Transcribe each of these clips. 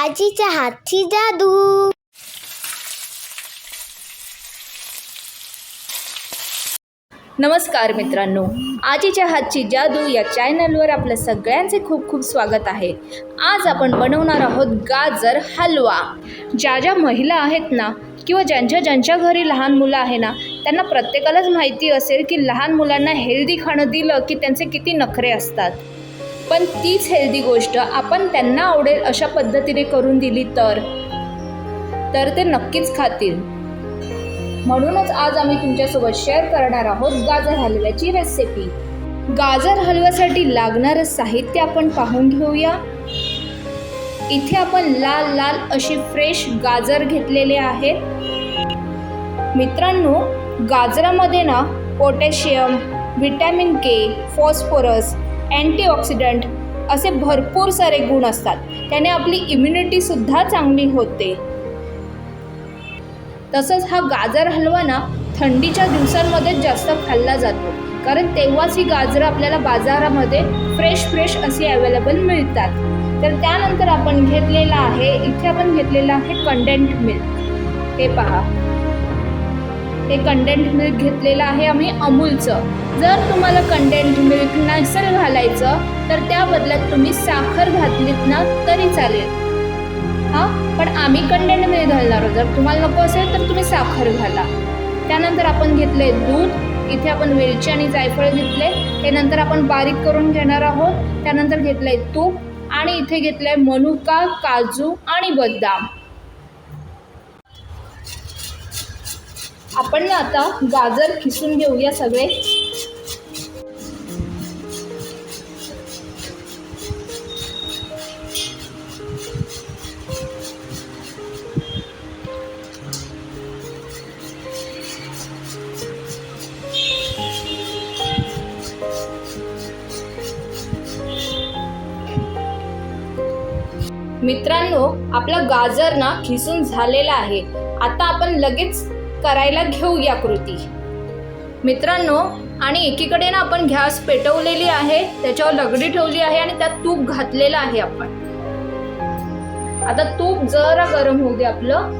आजीच्या हातची जादू. नमस्कार मित्रांनो आजीच्या हातची जादू या चॅनलवर आपलं सगळ्यांचे खूप खूप स्वागत आहे. आज आपण बनवणार आहोत गाजर हलवा. ज्या ज्या महिला आहेत ना किंवा ज्यांच्या ज्यांच्या घरी लहान मुलं आहे ना त्यांना प्रत्येकालाच माहिती असेल की लहान मुलांना हेल्दी खाणं दिलं की त्यांचे किती नखरे असतात. पण तीच हेल्दी गोष्ट आपण त्यांना आवडेल अशा पद्धतीने करून दिली तर. तर ते नक्कीच खातील. म्हणूनच आज आम्ही तुमच्यासोबत शेअर करणार आहोत गाजर हलव्याची रेसिपी गाजर हलव्यासाठी लागणारं साहित्य आपण पाहून घेऊया. इथे आपण लाल लाल अशी फ्रेश गाजर घेतलेले आहेत. मित्रांनो गाजरामध्ये ना potassium vitamin K phosphorus antioxidant असे भरपूर सारे गुण असतात. त्याने आपली इम्युनिटीसुद्धा चांगली होते. तसंच हा गाजर हलवा ना थंडीच्या दिवसांमध्ये जास्त खाल्ला जातो. कारण तेव्हाच ही गाजरं आपल्याला बाजारामध्ये फ्रेश फ्रेश अशी अवेलेबल मिळतात. तर त्यानंतर आपण घेतलेला आहे इथे आपण घेतलेलं आहे कंडेंट मिल्क हे पहा. हे कंडेंट मिल्क घेतलेलं आहे आम्ही अमूलचं. जर तुम्हाला कंडेंट मिल्क नसेल घालायचं तर त्या बदल्यात तुम्ही साखर घातलीत ना तरी चालेल. हां? पण आम्ही कंडेंट मिल्क घालणार हो. जर तुम्हाला नको असेल तर तुम्ही साखर घाला. त्यानंतर आपण घेतले दूध. इथे आपण वेलची आणि जायफळ घेतले. हे नंतर आपण बारीक करून घेणार आहोत. त्यानंतर घेतलंय तूप. आणि इथे घेतलंय मनुका काजू आणि बदाम. आपण ना आता गाजर खिसून घेऊया सगळे. मित्रांनो आपला गाजर ना खिसून झालेला आहे. आता आपण लगेच करायला घेऊया कृती. मित्रांनो आणि एकीकडे ना आपण गॅस पेटवलेली आहे त्याच्यावर लगडी ठेवली आहे आणि त्यात तूप घातलेलं आहे आपण. आता तूप जरा गरम होऊ दे आपलं.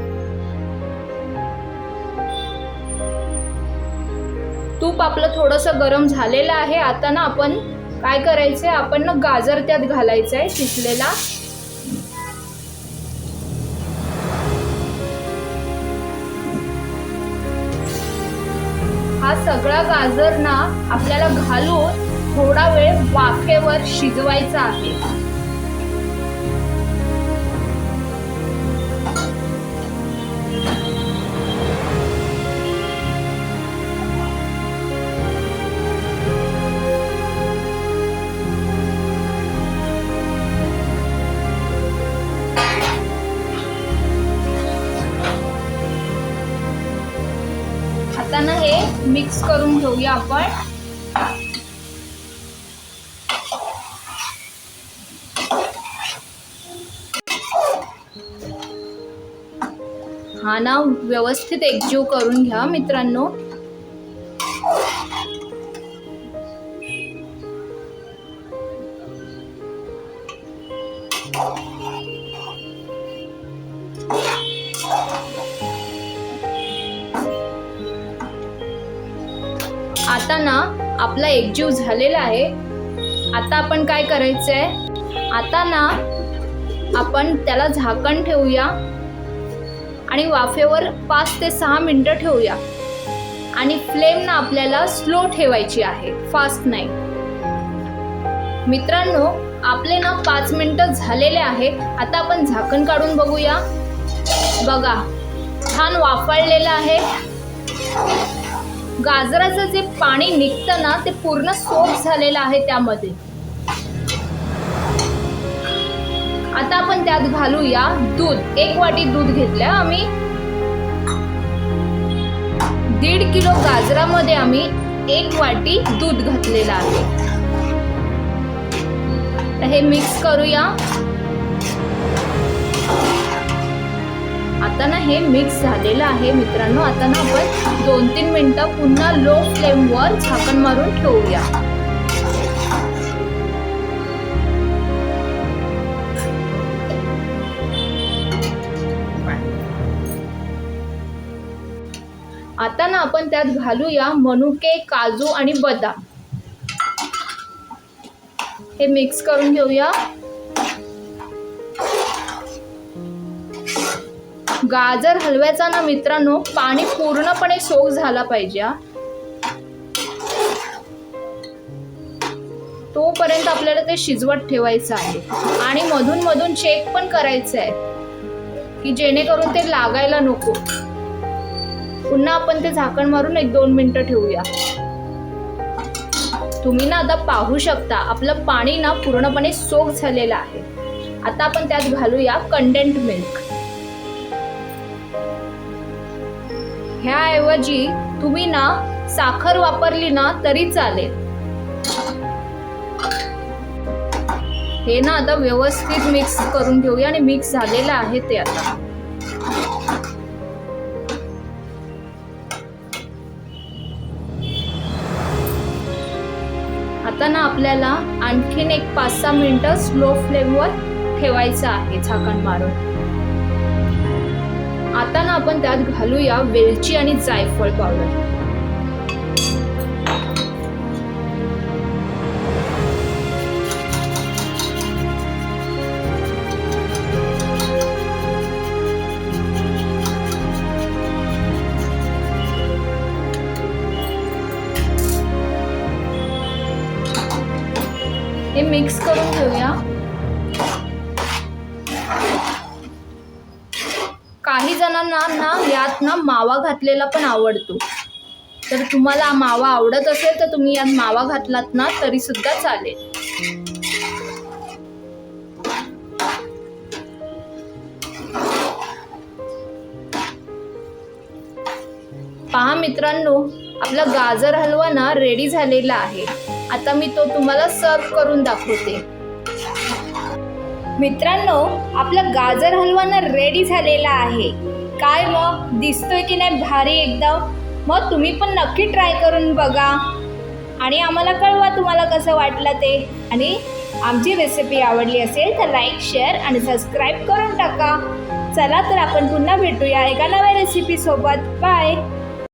तूप आपलं थोडंसं गरम झालेलं आहे. आता ना आपण काय करायचंय? आपण ना गाजर त्यात घालायचं आहे शिजलेला. हा सगळा गाजर ना आपल्याला घालून थोडा वेळ वाफेवर शिजवायचा आहे. आता ना हे मिक्स करून घेऊया आपण. हा ना व्यवस्थित एकजीव करून घ्या मित्रांनो. आता ना आपला एकजीव झालेला आहे. आता आपण काय करायचं आहे आता ना आपण त्याला झाकण ठेवूया आणि वाफेवर पाच ते सहा मिनटं ठेवूया. आणि फ्लेम ना आपल्याला स्लो ठेवायची आहे फास्ट नाही. मित्रांनो आपले ना पाच मिनटं झालेले आहे आता आपण झाकण काढून बघूया. बघा छान वाफळलेलं आहे. गाजराचं जे पाणी निघतं ना ते पूर्ण सोप झालेलं आहे त्यामध्ये. आता आपण त्यात घालूया दूध. एक वाटी दूध घेतलं आम्ही. दीड किलो गाजरामध्ये आम्ही एक वाटी दूध घातलेलं आहे. हे मिक्स करूया. हे मिक्स झालेलं आहे. मित्रांनो आता ना आपण दोन तीन मिनटं पुन्हा लो फ्लेमवर झाकण मारून ठेवूया. आता ना आपण त्यात घालूया मनुके काजू आणि बदाम. हे मिक्स करून घेऊया. गाजर हलव्याचा ना मित्रांनो पाणी पूर्णपणे सोक झाला पाहिजे तोपर्यंत आपल्याला ते शिजवत ठेवायचं आहे. आणि मधून मधून चेक पण करायचं आहे की जेणेकरून ते लागायला नको. पुन्हा आपण ते झाकण मारून एक दोन मिनिटं ठेवूया. तुम्ही ना आता पाहू शकता आपलं पाणी ना पूर्णपणे सोक झालेलं आहे. आता आपण त्यात घालूया कंडेंट मिल्क ह्याऐवजी तुम्ही ना साखर वापरली ना तरी चालेल. हे ना आता व्यवस्थित मिक्स करून घेऊया आणि मिक्स झालेलं आहे ते आता. आता ना आपल्याला आणखीन एक पाच सहा मिनिटं स्लो फ्लेमवर ठेवायचं आहे झाकण मारून. आता ना आपण त्यात घालूया वेलची आणि जायफळ पावडर. हे मिक्स करून घेऊया. ना यात ना मावा घातलेला पण आवडतो. तर तुम्हाला मावा आवडत असेल तर तुम्ही यात मावा घातलात ना तरी सुद्धा चालेल. पहा मित्रांनो आपला गाजर हलवा ना रेडी झालेला आहे. आता मी तो तुम्हाला सर्व करून दाखवते. मित्रांनो आपला गाजर हलवा ना रेडी झालेला आहे. काय मग दिसतोय की नाही भारी एकदम. मग तुम्ही पण नक्की ट्राय करून बघा. आणि आम्हाला कळवा तुम्हाला कसं वाटलं ते. आणि आमची रेसिपी आवडली असेल तर लाईक शेअर आणि सबस्क्राईब करून टाका. चला तर आपण पुन्हा भेटूया एका नव्या रेसिपीसोबत बाय